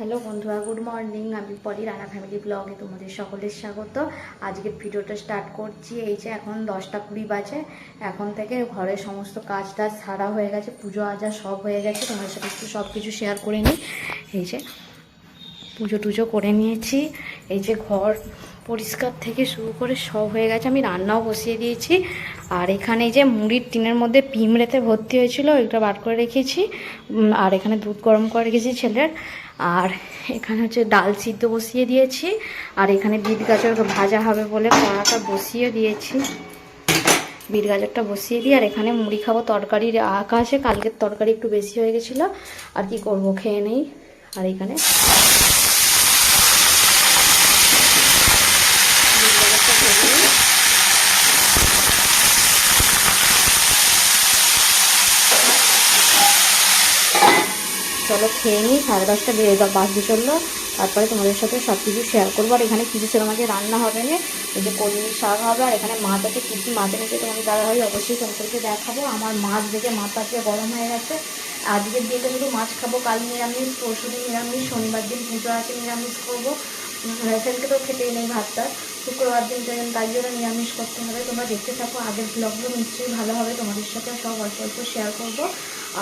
Hello বন্ধুরা, good morning. আমি পরি রানা ফ্যামিলি ব্লগে তোমাদের সকলের স্বাগত। আজকে ভিডিওটা স্টার্ট করছি। এই যে এখন দশটা কুড়ি বাজে। এখন থেকে ঘরের সমস্ত কাজ টাজ সারা হয়ে গেছে, পুজো আজা সব হয়ে গেছে। তোমাদের সাথে একটু সব কিছু শেয়ার করে নিই। এই যে পুজো টুজো করে নিয়েছি। এই যে ঘর পরিষ্কার থেকে শুরু করে সব হয়ে গেছে। আমি রান্নাও বসিয়ে দিয়েছি। আর এখানে যে মুড়ির টিনের মধ্যে পিমড়েতে ভর্তি হয়েছিল, ওইটা বার করে রেখেছি। আর এখানে দুধ গরম করে রেখেছি ছেলের। আর এখানে হচ্ছে ডাল সিদ্ধ বসিয়ে দিয়েছি, আর এখানে বিট গাজর ভাজা হবে বলে কড়াটা বসিয়ে দিয়েছি। বিট গাজরটা বসিয়ে দিই আর এখানে মুড়ি খাব তরকারির আঁকা আছে কালকের তরকারি একটু বেশি হয়ে গেছিল, আর কি করব খেয়ে নেই। আর এখানে বিট গাজরটা ভেজে নিই। চলো খেয়ে নিই, সাড়ে দশটা বেজে বা বাজতে চলল। তারপরে তোমাদের সাথে সব কিছু শেয়ার করব। আর এখানে কিছু সেরকম আজকে রান্না হবে না। এই যে কলমি শাক হবে, আর এখানে মাছ আছে, কী কী মাছ এনেছে তোমাদের দাদা হয় অবশ্যই তোমাদেরকে দেখাবো। আমার মাছ দেখে মাথা আজকে গরম হয়ে গেছে। আজকের দিনটা শুধু মাছ খাব, কাল নিরামিষ, পরশু দিন নিরামিষ, শনিবার দিন পুজো আছে, নিরামিষ করব। সেদিনকে তো খেতেই নেই ভাতটা। শুক্রবার দিন তো তাই জন্য নিরামিষ করতে হবে। তোমরা দেখতে থাকো, আগের ব্লগগুলো নিশ্চয়ই ভালো হবে। তোমাদের সাথে সব অল্প অল্প শেয়ার করব।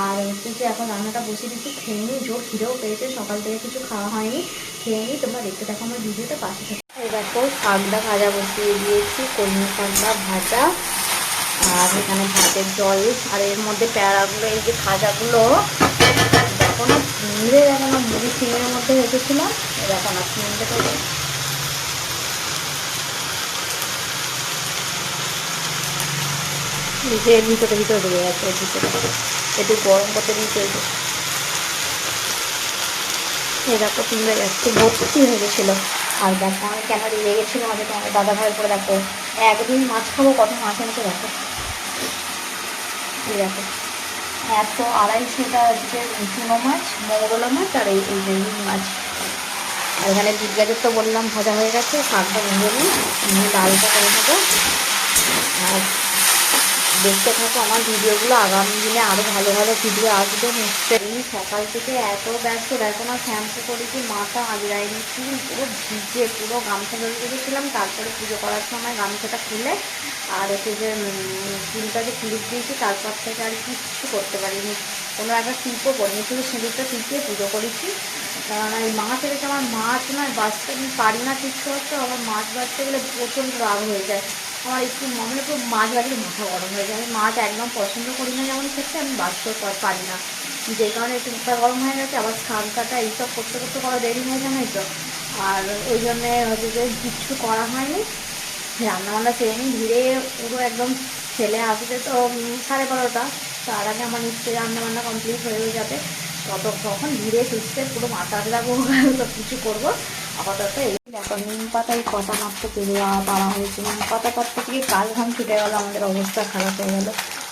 আর যে এখন রান্নাটা বসিয়ে দিচ্ছি। খেয়ে নিই জোর খিদেও পেয়েছে, সকাল থেকে কিছু খাওয়া হয়নি। খেয়ে নিই তোমরা দেখতে থাকো আমার ভিডিওটা পাশে থাকো। দেখো, শাকটা ভাজা বসিয়ে দিয়েছি, কলমি শাকটা ভাজা। আর এখানে ভাতের জল, আর এর মধ্যে প্যারাগুলো, এই যে ভাজাগুলো দেখো না চিংড়ে দেখো না মুড়ি চিংড়ের মধ্যে রেখেছিলাম দেখো না চিংড়ে তো ভিতরে ভিতরে ঢুকে গেছে ভিতরে। একটু গরম করতে দিয়েছে এই। এই দেখো চিংড়ে যাচ্ছে ভর্তি হয়ে গেছিল। আর দেখো আমি কেন দিয়ে গেছিলাম আগে তোমার দাদা ভাইয়ের করে দেখো। একদিন মাছ খাব কত মাছ এনেছে, দেখো। এই দেখো এত আড়াইশোটা হচ্ছে চুনো মাছ মৌরলা মাছ আর এই এই মাছ। আর এখানে গাজর তো বললাম, ভাজা হয়ে গেছে, শাকটা ভেজে নিই ডালটা করে নেব। আর দেখতে থাকো, আমার ভিডিওগুলো আগামী দিনে আরও ভালো ভালো ভিডিও আসবে, নিশ্চয়ই। সকাল থেকে এত ব্যস্ত, দেখো না শ্যাম্পু করেছি মাথা আগড়াই নিচ্ছি পুরো ভিজে, পুরো গামছা ধরে রেখেছিলাম, তারপরে পুজো করার সময় গামছাটা খুলে, আর হচ্ছে যে চুলটা যে ক্লিপ দিয়েছি, তারপর থেকে আর কিচ্ছু করতে পারিনি। কোনো একটা শিল্পও করিনি, শুধু সিঁদুরটা টিপিয়ে পুজো করেছি। কারণ এই মাছ এনেছে আমার মাছ নয়, বাঁচতে আমি পারি না ঠিক করতে আমার মাছ বাঁচতে গেলে প্রচণ্ড রাগ হয়ে যায়। আমার একটু মনে একটু মাছ বাজলে মাথা গরম হয়ে যায়। মাছ একদম পছন্দ করি না যেমন ক্ষেত্রে আমি বাঁচতেও পারি না। যে কারণে একটু মাথা গরম হয়ে গেছে, আবার স্নান কাটা এইসব করতে করতে করা দেরি হয়ে যায় তো। আর ওই জন্যে হচ্ছে যে কিচ্ছু করা হয়নি। রান্নাবান্না সেরে নিই, ধীরে পুরো একদম ছেলে আসবে তো সাড়ে বারোটা। তার আগে আমার নিশ্চয়ই রান্নাবান্না কমপ্লিট হয়ে যাবে। তত তখন ধীরে সুস্থে পুরো মাথা লাগবো সব কিছু করব। আপাতত এই দেখো, নিম পাতায় কটা মাত্র পেরে পাড়া হয়েছে। নিম পাতা পাত্র থেকে কাল ঘাম ছুটে গেলো, আমাদের অবস্থা খারাপ হয়ে গেল।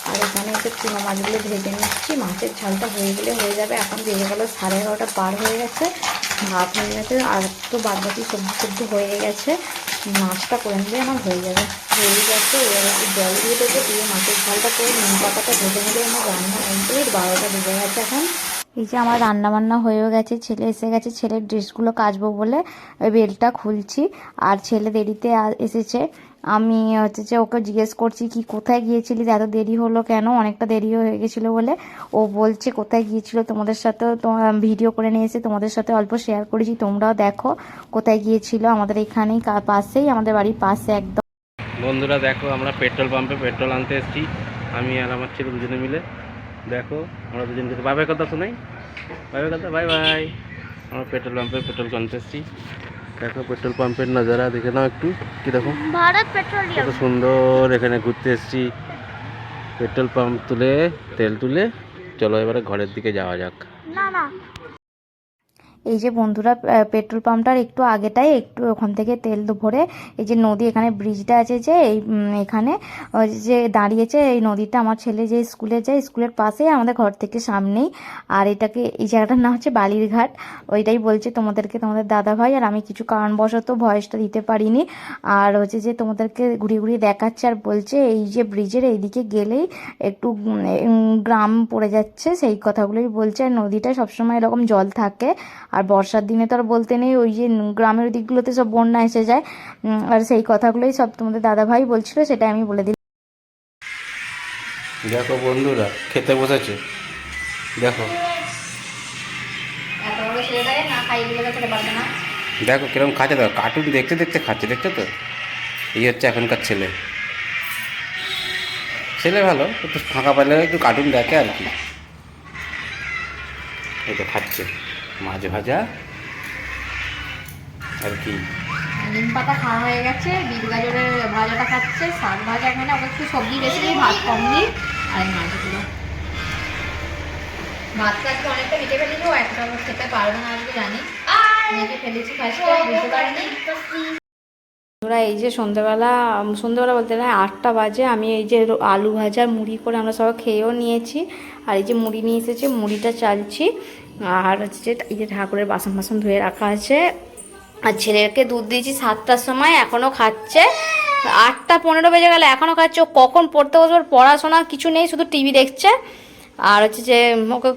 আর এখানে হচ্ছে চুনো মাছগুলো ভেজে নিচ্ছি, মাছের ঝালটা হয়ে গেলে হয়ে যাবে। এখন বেজে গেলো সাড়ে এগারোটা, পার হয়ে গেছে। ভাত হয়ে গেছে, আর তো বাদ বাকি সবজি সবজি হয়ে গেছে। মাছটা করে নিলে আমার হয়ে যাবে। হয়ে গেছে, এবার জল দিয়ে দেবো, দিয়ে মাছের ঝালটা করে নিম পাতাটা ভেজে নিলে আমার রান্না কমপ্লিট। বারোটা বেজে গেছে এখন। এই যে আমার রান্না বান্না হয়েও গেছে, ছেলে এসে গেছে, ছেলের ড্রেসগুলো কাচবো বলে ওই বেলটা খুলছি। আর ছেলে দেরিতে এসেছে। আমি হচ্ছে যে ওকে জিজ্ঞেস করছি, কি, কোথায় গিয়েছিলি এত দেরি হলো কেন? অনেকটা দেরি হয়ে গেছিল বলে। ও বলছে, কোথায় গিয়েছিল? তোমাদের সাথেও ভিডিও করে নিয়ে এসে তোমাদের সাথে অল্প শেয়ার করেছি। তোমরাও দেখো কোথায় গিয়েছিল। আমাদের এখানেই পাশেই, আমাদের বাড়ির পাশে একদম। বন্ধুরা দেখো, আমরা পেট্রোল পাম্পে পেট্রোল আনতে এসেছি। আমি আর আমার ছেলে দুজনে মিলে। দেখো আমরা দুজন কিন্তু বাই বাই কথা শোনাই বাই বাই কথা? Bye bye. আমরা পেট্রোল পাম্পে পেট্রোল এসেছি দেখো পেট্রোল পাম্পের নজারা দেখে নাও একটু। কি দেখো? ভারত পেট্রোলিয়াম। কত সুন্দর এখানে ঘুরতে এসেছি। পেট্রোল পাম্প তুলে তেল তুলে চলো এবারে ঘরের দিকে যাওয়া যাক। না না। এই যে বন্ধুরা পেট্রোল পাম্পটার একটু আগেটাই একটু ওখান থেকে তেল ভরে এই যে নদী, এখানে ব্রিজটা আছে যে, এই এখানে যে দাঁড়িয়েছে এই নদীটা। আমার ছেলে যে স্কুলে যায়, স্কুলের পাশেই আমাদের ঘর থেকে সামনেই। আর এটাকে, এই জায়গাটার নাম হচ্ছে বালিরঘাট। ওইটাই বলছে তোমাদেরকে, তোমাদের দাদা ভাই আর আমি কিছু কারণবশত ভয়েসটা দিতে পারিনি। আর হচ্ছে যে তোমাদেরকে ঘুরিয়ে ঘুরিয়ে দেখাচ্ছে আর বলছে, এই যে ব্রিজের এইদিকে গেলেই একটু গ্রাম পড়ে যাচ্ছে। সেই কথাগুলোই বলছে। আর নদীটা সবসময় এরকম জল থাকে। আর বর্ষার দিনে তো আর বলতে নেই ওই যে গ্রামের দিকগুলোতে সব বন্যা এসে যায়। আর সেই কথাগুলোই সব তোমাদের দাদাভাই বলছিল সেটা আমি বলে দিলাম। দেখো বন্ধুরা খেতে বসেছে। দেখো। দেখো কীরকম খাচ্ছে দেখো কার্টুন দেখতে দেখতে খাচ্ছে দেখছ তো? এই হচ্ছে এখনকার ছেলে। ছেলে ভালো একটু ফাঁকা পাইলে একটু কার্টুন দেখে আর কি। এটা খাচ্ছে। মাছ ভাজা। আর কি? নিম পাতা খাওয়া হয়ে গেছে বিট গাজরের ভাজাটা খাচ্ছে শাক ভাজা এখানে আবার একটু সবজি বেশি দিই ভাত কম দিই আর এই মাছগুলো ভাতটা আজকে অনেকটা মিটে ফেলেছি ও একটা খেতে পারবে না আজকে জানি। ফেলেছি ফার্স্টে বুঝতে পারিনি। আমরা এই যে সন্ধ্যেবেলা সন্ধ্যেবেলা বলতে না আটটা বাজে আমি এই যে আলু ভাজা মুড়ি করে আমরা সবাই খেয়েও নিয়েছি। আর এই যে মুড়ি নিয়ে এসেছি মুড়িটা চালছি। আর হচ্ছে এই যে ঠাকুরের বাসন বাসন ধুয়ে রাখা আছে। আর ছেলেকে দুধ দিয়েছি সাতটার সময় এখনও খাচ্ছে। আটটা পনেরো বেজে গেলে এখনও খাচ্ছে। ও কখন পড়তে বসবার পড়াশোনা কিছু নেই, শুধু টিভি দেখছে। আর হচ্ছে যে ওকে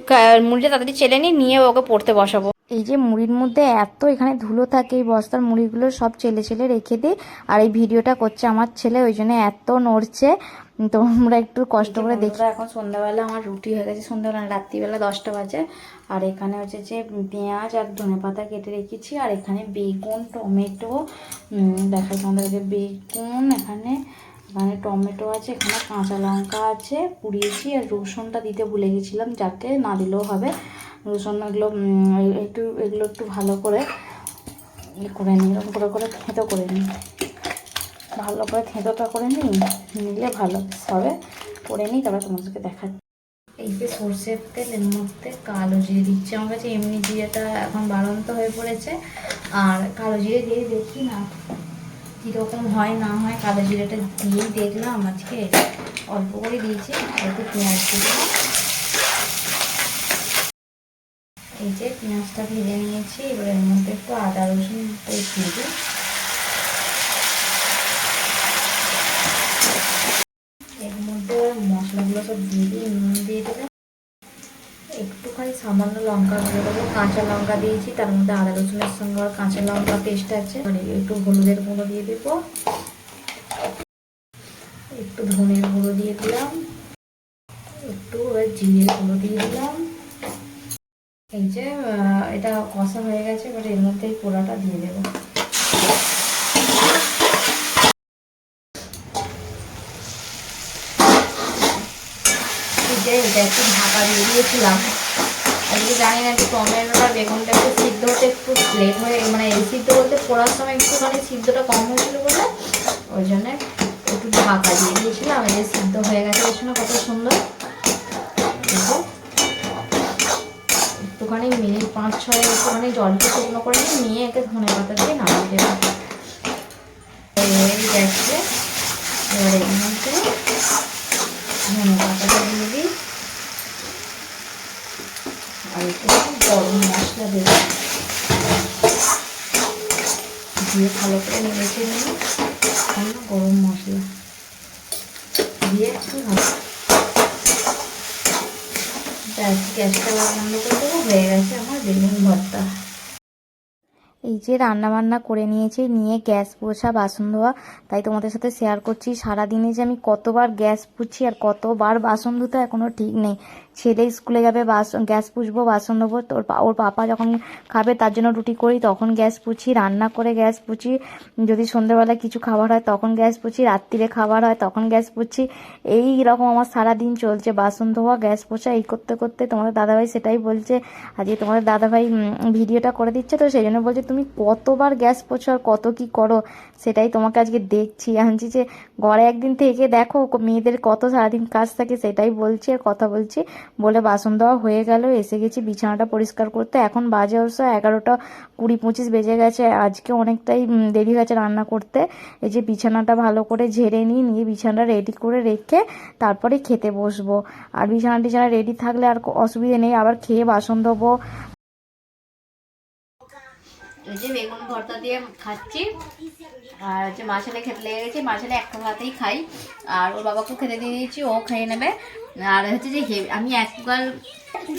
মুড়িটা তাড়াতাড়ি চেলে নিই নিয়ে ওকে পড়তে বসাবো। এই যে মুড়ির মধ্যে এত এখানে ধুলো থাকে, এই বস্তার মুড়িগুলো সব চেলে চেলে রেখে দিই আর এই ভিডিওটা করছে আমার ছেলে, ওই জন্য এত নড়ছে। তোমরা একটু কষ্ট করে দেখি। এখন সন্ধ্যাবেলা আমার রুটি হয়ে গেছে। সন্ধ্যাবেলা রাত্রিবেলা দশটা বাজে। আর এখানে হচ্ছে যে পেঁয়াজ আর ধনে পাতা কেটে রেখেছি। আর এখানে বেগুন টমেটো উম, দেখাই তোমাদের যে বেগুন এখানে এখানে টমেটো আছে এখানে কাঁচা লঙ্কা আছে পুড়িয়েছি। আর রসুনটা দিতে ভুলে গেছিলাম যাকে না দিলেও হবে। রসুন এগুলো একটু এগুলো একটু ভালো করে ইয়ে করে নিই এরকম করে করে থেঁতো করে নিই। ভালো করে থেঁতোটা করে নিই, নিলে ভালো। হবে করে নিই, তারপর তোমাদেরকে দেখাচ্ছি এই যে সর্ষের তেল, এর মধ্যে কালো জিরে দিচ্ছে। আমার কাছে এমনি জিরেটা এখন বাড়ন্ত হয়ে পড়েছে। আর কালো জিরে দিয়ে দেখি না কীরকম হয়, না হয়। কালো জিরেটা দিয়েই দেখলাম আজকে। অল্প করে দিয়েছি, একটু পেঁয়াজ দিয়ে এই যে পেঁয়াজটা ভেজে নিয়েছি, এবার এর মধ্যে একটু আদা রসুন পেস্ট দিয়ে দিই এর মধ্যে এবার মশলাগুলো সব দিয়ে দিই, নুন দিয়ে দিলাম। একটুখানি সামান্য লঙ্কা গুঁড়ো দেবো, কাঁচা লঙ্কা দিয়েছি, তার মধ্যে আদা রসুনের সঙ্গে আর কাঁচা লঙ্কা পেস্ট আছে। আর একটু হলুদের গুঁড়ো দিয়ে দেবো। একটু ধনের গুঁড়ো দিয়ে দিলাম। একটু এবার জিরে গুঁড়ো দিয়ে দিলাম। এই যে এটা কষা হয়ে গেছে, এবার এর মধ্যে পোড়াটা দিয়ে দেবো। যে এটা ঢাকা দিয়ে দিয়েছিলাম। আজকে জানি না যে টমেটো আর বেগুনটা একটু সিদ্ধ হতে একটু লেট হয়ে মানে এই সিদ্ধ বলতে পোড়ার সময় একটুখানি সিদ্ধটা কম হয়েছিল বলে, ওই জন্যে একটু ঢাকা দিয়ে দিয়েছিলাম। এই যে সিদ্ধ হয়ে গেছে সময় কত সুন্দর? একটুখানি মিনিট পাঁচ ছয় একটুখানি জলটা শুকনো করে নিয়ে একে ধনে পাতা দিয়ে নামিয়ে দেবো। এই গেছে এবার মধ্যে ধনে পাতাটা দিয়ে দিই আর একটু গরম মশলা দেবো দিয়ে ভালো করে নেড়েছে নিয়ে সামান্য গরম মশলা দিয়ে একটু গ্যাসটা বন্ধ করে দেবো, হয়ে গেছে আমার বেগুন ভর্তা। এই যে রান্না বান্না করে নিয়েছি, নিয়ে গ্যাস পোছা বাসন ধোয়া, তাই তোমাদের সাথে শেয়ার করছি। সারাদিনে যে আমি কতবার গ্যাস পুছি আর কতবার বাসন ধুতে এখনও ঠিক নেই। ছেলে স্কুলে যাবে বাসন গ্যাস পুছবো বাসন ধোবো। তোর ওর পাপা যখন খাবে, তার জন্য রুটি করি, তখন গ্যাস পুছি, রান্না করে গ্যাস পুছি। যদি সন্ধ্যেবেলা কিছু খাবার হয়, তখন গ্যাস পুছি। রাত্রিরে খাবার হয়, তখন গ্যাস পুছি। এই রকম আমার সারা দিন চলছে। বাসন ধোয়া, গ্যাস পোছা, এই করতে করতে তোমাদের দাদাভাই সেটাই বলছে। আজকে তোমাদের দাদাভাই ভিডিওটা করে দিচ্ছে তো, সেই জন্য বলছে, তুমি কতবার গ্যাস পোছো আর কত কি করো? সেটাই তোমাকে আজকে দেখছি, আনছি যে, ঘরে একদিন থেকে দেখো, মেয়েদের কত সারাদিন কাজ থাকে, সেটাই বলছি আর কথা বলছি। বলে বাসন দেওয়া হয়ে গেল। এসে গেছি বিছানাটা পরিষ্কার করতে। এখন বাজে অবশ্য এগারোটা কুড়ি পঁচিশ বেজে গেছে। আজকে অনেকটাই দেরি হয়েছে রান্না করতে। এই যে বিছানাটা ভালো করে ঝেড়ে নিই, নিয়ে বিছানাটা রেডি করে রেখে তারপরে খেতে বসবো। আর বিছানা টিছানা রেডি থাকলে আর অসুবিধে নেই। আবার খেয়ে বাসন ধোবো যে বেগুন ভর্তা দিয়ে খাচ্ছি। আর হচ্ছে মা ছেলে খেতে লেগে গেছে মা ছেলে একটা ভাতেই খাই। আর ওর বাবাকেও খেতে দিয়ে দিয়েছি ও খেয়ে নেবে। আর হচ্ছে যে আমি একবার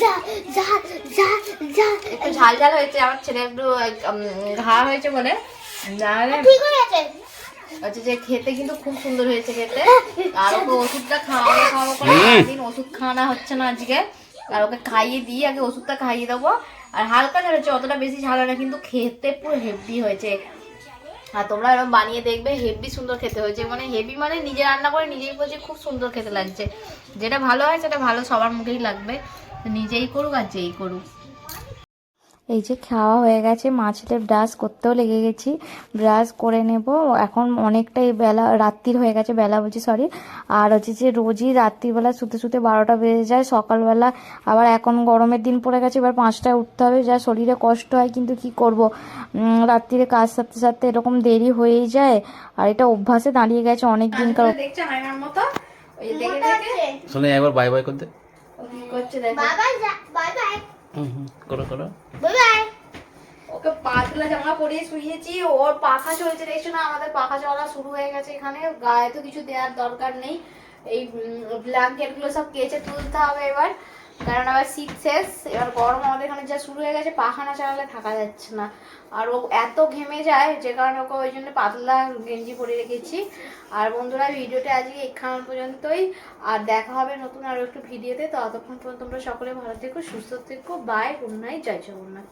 যা যা যা যা। একটু ঝাল ঝাল হয়েছে আমার ছেলে একটু ঘা হয়েছে বলে। হয়ে হচ্ছে যে খেতে কিন্তু খুব সুন্দর হয়েছে খেতে। আর ওকে ওষুধটা খাওয়াবো খাওয়াবো করে হুম। ওষুধ খাওয়ানো হচ্ছে না আজকে। আর ওকে খাইয়ে দিই আগে ওষুধটা খাইয়ে দেবো। আর হালকা ঝাল হচ্ছে, অতটা বেশি ঝাল না, কিন্তু খেতে পুরো হেভি হয়েছে। আর তোমরা এরকম বানিয়ে দেখবে হেভি সুন্দর খেতে হয়েছে। মানে হেভি মানে নিজে রান্না করে নিজেই বলছে খুব সুন্দর খেতে লাগছে। যেটা ভালো হয়, সেটা ভালো সবার মুখেই লাগবে। নিজেই করুক আর যেই করুক। এই যে খাওয়া হয়ে গেছে মাছেদের ব্রাশ করতেও লেগে গেছি। ব্রাশ করে নেব। এখন অনেকটাই বেলা রাত্রির হয়ে গেছে বেলা বলছি সরি আর হচ্ছে যে রোজই রাত্রিবেলা শুতে শুতে বারোটা বেজে যায় সকালবেলা আবার এখন গরমের দিন পড়ে গেছে এবার পাঁচটায় উঠতে হবে। যা শরীরে কষ্ট হয় কিন্তু কি করব? রাত্রিরে কাজ সারতে সারতে এরকম দেরি হয়েই যায়। আর এটা অভ্যাসে দাঁড়িয়ে গেছে অনেক দিনকার শোনে একবার বাই বাই করতে করছে দেখো। বাই করো করো। বাই বাই ওকে পাতলা জামা পরিয়ে শুয়েছি ওর পাখা চলছে দেখছ না? আমাদের পাখা চলা শুরু হয়ে গেছে এখানে। গায়ে তো কিছু দেওয়ার দরকার নেই। এই ব্ল্যাঙ্কেটগুলো সব কেচে তুলতে হবে এবার। কারণ আবার শীত শেষ, এবার গরম আমাদের এখানে যা শুরু হয়ে গেছে, পাখানা চালালে থাকা যাচ্ছে না। আর ও এত ঘেমে যায়, যে কারণে ওকে ওই জন্য পাতলা গেঞ্জি পরে রেখেছি। আর বন্ধুরা, ভিডিওটা আজকে এখান পর্যন্তই। আর দেখা হবে নতুন আরও একটু ভিডিওতে। তো ততক্ষণ পর্যন্ত তোমরা সকলে ভালো থেকো, সুস্থ থেকো। বাই গুড জয় জগন্নাথ।